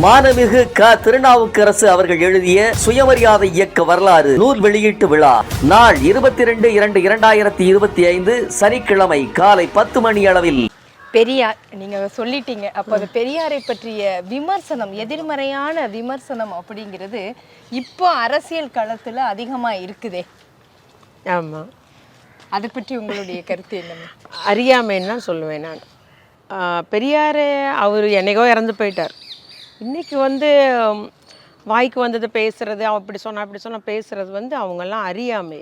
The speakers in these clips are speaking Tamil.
மானமிகு க திருநாவுக்கரசு அவர்கள் எழுதிய சுயமரியாதை இயக்க வரலாறு நூல் வெளியீட்டு விழா. நாள் இருபத்தி ரெண்டு இரண்டு இரண்டாயிரத்தி இருபத்தி ஐந்து சனிக்கிழமை காலை பத்து மணி அளவில். பெரியார் நீங்க சொல்லிட்டீங்க. அப்போ அது பெரியாரை பற்றிய விமர்சனம் எதிர்மறையான விமர்சனம் அப்படிங்கிறது இப்போ அரசியல் களத்துல அதிகமா இருக்குதே. ஆமாம் அதை பற்றி உங்களுடைய கருத்து என்ன? அறியாமைன்னு தான் சொல்லுவேன் நான். பெரியார் அவர் என்னைக்கோ இறந்து போயிட்டார். இன்றைக்கி வந்து வாய்க்கு வந்தது பேசுகிறது அப்படி சொன்னால் அப்படி சொன்னால் பேசுகிறது வந்து அவங்கெல்லாம் அறியாமை.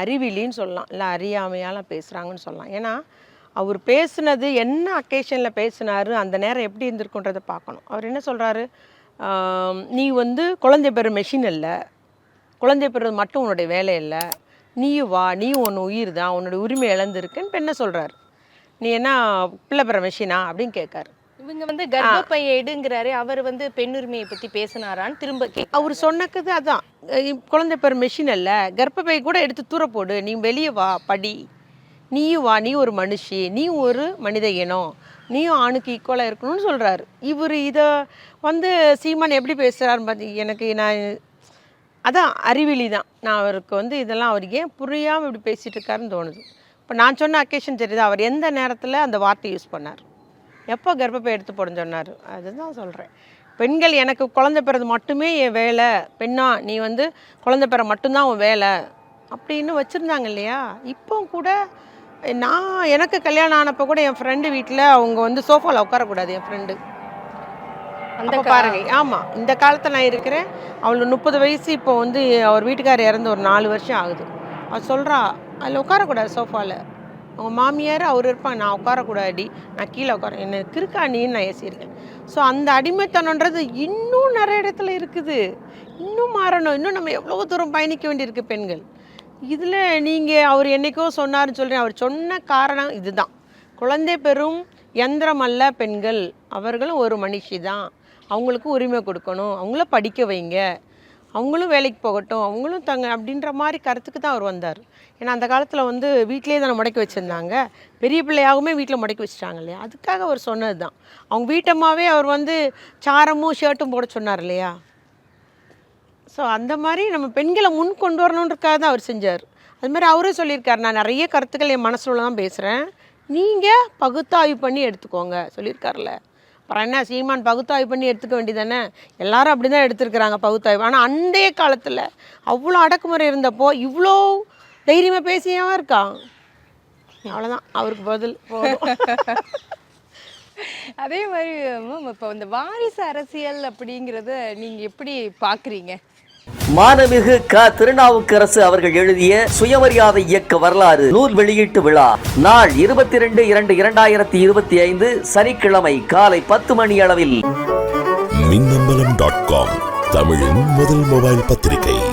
அறிவிலின்னு சொல்லலாம். இல்லை அறியாமையால் பேசுகிறாங்கன்னு சொல்லலாம். ஏன்னா அவர் பேசுனது என்ன அக்கேஷனில் பேசினாரு அந்த நேரம் எப்படி இருந்திருக்குன்றதை பார்க்கணும். அவர் என்ன சொல்கிறாரு நீ வந்து குழந்தை பெற மெஷின் இல்லை. குழந்தை பெறுறது மட்டும் உன்னுடைய வேலை இல்லை. நீயும் வா நீயும் ஒன்று உயிர் தான் உன்னுடைய உரிமை இழந்திருக்குன்னு இப்ப என்ன சொல்கிறாரு நீ என்ன பிள்ளை பெற மெஷினா அப்படின்னு கேட்காரு. இவங்க வந்து கர்ப்பப்பையை எடுங்கிறாரு அவர் வந்து பெண்ணுரிமையை பத்தி பேசினாரான்னு திரும்ப அவர் சொன்னக்குது அதான். குழந்தை பெற மெஷின் அல்ல. கர்ப்பப்பை கூட எடுத்து தூர போடு. நீ வெளியே வா படி. நீயும் வா நீ ஒரு மனுஷி. நீ ஒரு மனித இனம். நீயும் ஆணுக்கு ஈக்குவலாக இருக்கணும்னு சொல்கிறாரு இவர் இதை வந்து சீமான் எப்படி பேசுகிறாருன்னு பார்த்தி எனக்கு நான் அதான் அறிவிலி தான். நான் அவருக்கு வந்து இதெல்லாம் அவருக்கு ஏன் புரியாமல் இப்படி பேசிகிட்டு இருக்காருன்னு தோணுது. இப்போ நான் சொன்ன அக்கேஷன் தெரியுது? அவர் எந்த நேரத்தில் அந்த வார்த்தை யூஸ் பண்ணார்? எப்போ கர்ப்பப்பை எடுத்து போட சொன்னார்? அதுதான் சொல்கிறேன் பெண்கள் எனக்கு குழந்தை பிறது மட்டுமே என் வேலை. பெண்ணா நீ வந்து குழந்தை பெற மட்டும்தான் உன் வேலை. அப்படின்னு வச்சுருந்தாங்க இல்லையா? இப்போ கூட நான் எனக்கு கல்யாணம் ஆனப்போ கூட என் ஃப்ரெண்டு வீட்டில் அவங்க வந்து சோஃபாவில் உட்காரக்கூடாது என் ஃப்ரெண்டு அந்த பாருங்க. ஆமா இந்த காலத்துல நான் இருக்கிறேன். அவளுக்கு முப்பது வயசு இப்போ வந்து அவர் வீட்டுக்காரர் இறந்து ஒரு நாலு வருஷம் ஆகுது. அவள் சொல்றா அதில் உட்காரக்கூடாது சோஃபாவில் அவங்க மாமியார் அவர் இருப்பாங்க. நான் உட்காரக்கூடாது நான் கீழே உட்கார என்ன கிருக்கா நீன்னு நான் ஏசியிருக்கேன். ஸோ அந்த அடிமைத்தனன்றது இன்னும் நிறைய இடத்துல இருக்குது. இன்னும் மாறணும். இன்னும் நம்ம எவ்வளோ தூரம் பயணிக்க வேண்டியிருக்கு பெண்கள். இதில் நீங்கள் அவர் என்னைக்கோ சொன்னார்னு சொல்கிறேன் அவர் சொன்ன காரணம் இதுதான். குழந்தை பெறும் யந்திரம் அல்ல பெண்கள். அவர்களும் ஒரு மனுஷி தான். அவங்களுக்கு உரிமை கொடுக்கணும். அவங்கள படிக்க வைங்க. அவங்களும் வேலைக்கு போகட்டும் அவங்களும் தங்க அப்படின்ற மாதிரி கருத்துக்கு தான் அவர் வந்தார். ஏன்னா அந்த காலத்தில் வந்து வீட்டிலேயே தானே முடக்கி வச்சுருந்தாங்க. பெரிய பிள்ளையாகவுமே வீட்டில் முடக்கி வச்சுட்டாங்க இல்லையா? அதுக்காக அவர் சொன்னது தான். அவங்க வீட்டம்மாவே அவர் வந்து சாரமும் ஷர்ட்டும் போட சொன்னார் இல்லையா? ஸோ அந்த மாதிரி நம்ம பெண்களை முன் கொண்டு வரணுன்றக்காக தான் அவர் செஞ்சார். அது மாதிரி அவரே சொல்லியிருக்காரு. நான் நிறைய கருத்துக்கள் என் மனசுல தான் பேசுகிறேன் நீங்கள் பகுத்தாய்வு பண்ணி எடுத்துக்கோங்க. சொல்லியிருக்காருல்ல. அப்புறம் என்ன சீமான் பகுத்தாய்வு பண்ணி எடுத்துக்க வேண்டியதானே எல்லாரும் அப்படி தான் எடுத்திருக்கிறாங்க பகுத்தாய்வு. ஆனால் அன்றைய காலத்தில் அவ்வளோ அடக்குமுறை இருந்தப்போ இவ்வளோ தைரியமாக பேசியாவும் இருக்கான் அவ்வளோதான் அவருக்கு பதில் அதே மாதிரி மேம் இப்போ இந்த வாரிசு அரசியல் அப்படிங்கிறத நீங்க எப்படி பார்க்குறீங்க மானமிகு க. திருநாவுக்கரசு அவர்கள் எழுதிய சுயமரியாதை இயக்க வரலாறு நூல் வெளியீட்டு விழா. நாள் இருபத்தி ரெண்டு இரண்டு இரண்டாயிரத்தி இருபத்தி ஐந்து சனிக்கிழமை காலை பத்து மணி அளவில். மின்னம்பலம் டாட் காம் தமிழின் முதல் மொபைல் பத்திரிகை.